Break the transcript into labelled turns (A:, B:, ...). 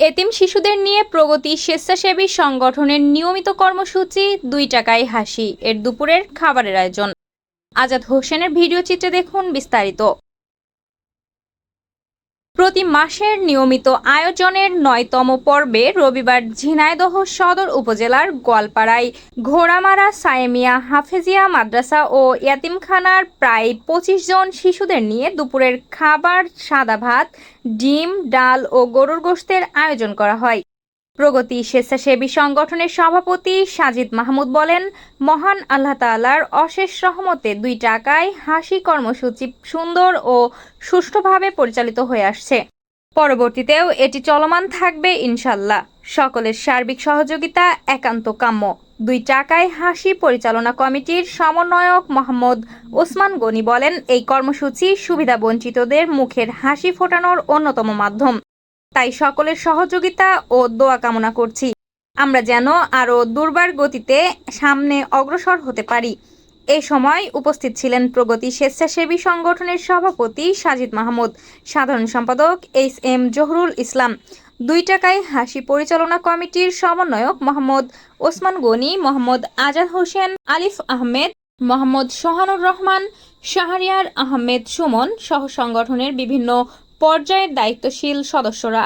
A: এতিম শিশুদের নিয়ে প্রগতি স্বেচ্ছাসেবী সংগঠনের নিয়মিত কর্মসূচি, দুই টাকায় হাসি, এর দুপুরের খাবারের আয়োজন। আজাদ হোসেনের ভিডিও চিত্রে দেখুন বিস্তারিত। প্রতি মাসের নিয়মিত আয়োজনের নয়তম পর্বে রবিবার ঝিনাইদহ সদর উপজেলার গোয়ালপাড়ায় ঘোড়ামারা সায়েমিয়া হাফেজিয়া মাদ্রাসা ও ইয়াতিমখানার প্রায় পঁচিশ জন শিশুদের নিয়ে দুপুরের খাবার, সাদা ভাত, ডিম, ডাল ও গরুর গোশতের আয়োজন করা হয়। প্রগতি স্বেচ্ছাসেবী সংগঠনের সভাপতি সাজিদ মাহমুদ বলেন, মহান আল্লাহ তাআলার অশেষ রহমতে দুই টাকায় হাসি কর্মসূচি সুন্দর ও সুষ্ঠুভাবে পরিচালিত হয়ে আসছে। পরবর্তীতেও এটি চলমান থাকবে ইনশাল্লাহ। সকলের সার্বিক সহযোগিতা, একান্ত কাম্য। দুই টাকায় হাসি পরিচালনা কমিটির সমন্বয়ক মোহাম্মদ ওসমান গনি বলেন, এই কর্মসূচি সুবিধাবঞ্চিতদের মুখের হাসি ফোটানোর অন্যতম মাধ্যম। তাই সকলের সহযোগিতা ও দোয়া কামনা করছি। আমরা যেন আরও দুর্বার গতিতে সামনে অগ্রসর হতে পারি। এ সময় উপস্থিত ছিলেন প্রগতি স্বেচ্ছাসেবী সংগঠনের সভাপতি সাজিদ মাহমুদ, সাধারণ সম্পাদক এইচ এম জহরুল ইসলাম, দুই টাকায় হাসি পরিচালনা কমিটির সমন্বয়ক মোহাম্মদ ওসমান গনি, মোহাম্মদ আজাদ হোসেন, আলিফ আহমেদ, মোহাম্মদ সোহানুর রহমান, শাহরিয়ার আহমেদ সুমন সহ সংগঠনের বিভিন্ন পর্যায়ের দায়িত্বশীল সদস্যরা।